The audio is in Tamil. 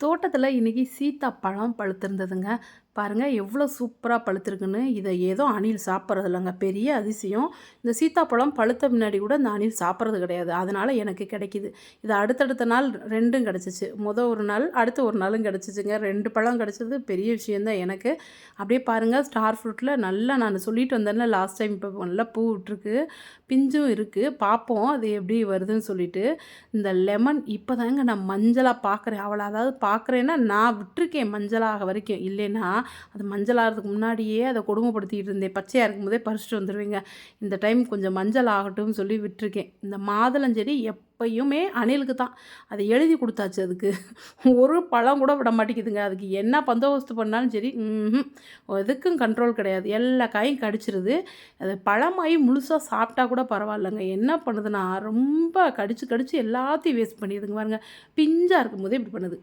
தோட்டத்தில் இன்றைக்கி சீத்தா பழம் பழுத்திருந்ததுங்க. பாருங்கள் எவ்வளோ சூப்பராக பழுத்திருக்குன்னு. இதை ஏதோ அணில் சாப்பிட்றது இல்லைங்க பெரிய அதிசயம். இந்த சீத்தாப்பழம் பழுத்த முன்னாடி கூட இந்த அணில் சாப்பிட்றது கிடையாது. அதனால் எனக்கு கிடைக்கிது. இது அடுத்தடுத்த நாள் ரெண்டும் கிடச்சிச்சு. மொதல் ஒரு நாள் அடுத்த ஒரு நாளும் கிடச்சிச்சுங்க. ரெண்டு பழம் கிடச்சது பெரிய விஷயந்தான் எனக்கு. அப்படியே பாருங்கள் ஸ்டார் ஃப்ரூட்டில் நல்லா நான் சொல்லிட்டு வந்தேன்ல லாஸ்ட் டைம் இப்போ நல்லா பூ விட்டுருக்கு. பிஞ்சும் இருக்குது பார்ப்போம் அது எப்படி வருதுன்னு சொல்லிட்டு. இந்த லெமன் இப்போ தாங்க நான் மஞ்சளாக பார்க்குறேன் அவளை அதாவது பார்க்குறேன்னா நான் விட்டுருக்கேன் மஞ்சளாக வரைக்கும். இல்லைன்னா அது மஞ்சளாகிறதுக்கு முன்னாடியே அதை கொடுமைப்படுத்திக்கிட்டு இருந்தேன். பச்சையாக இருக்கும்போதே பறிச்சுட்டு வந்துடுவீங்க இந்த டைம் கொஞ்சம் மஞ்சள் ஆகட்டும்னு சொல்லி விட்டுருக்கேன். இந்த மாதுளஞ்செடி எப்பயுமே அணிலுக்கு தான் அதை எழுதி கொடுத்தாச்சு அதுக்கு. ஒரு பழம் கூட விட மாட்டேங்குதுங்க. அதுக்கு என்ன பந்தோபஸ்து பண்ணாலும் சரி எதுக்கும் கண்ட்ரோல் கிடையாது. எல்லா காயும் கடிச்சிருது. அது பழமாயி முழுசாக சாப்பிட்டா கூட பரவாயில்லைங்க. என்ன பண்ணுதுன்னா ரொம்ப கடிச்சு கடிச்சு எல்லாத்தையும் வேஸ்ட் பண்ணிடுதுங்க பாருங்கள் பிஞ்சாக இருக்கும்போதே இப்படி பண்ணுது.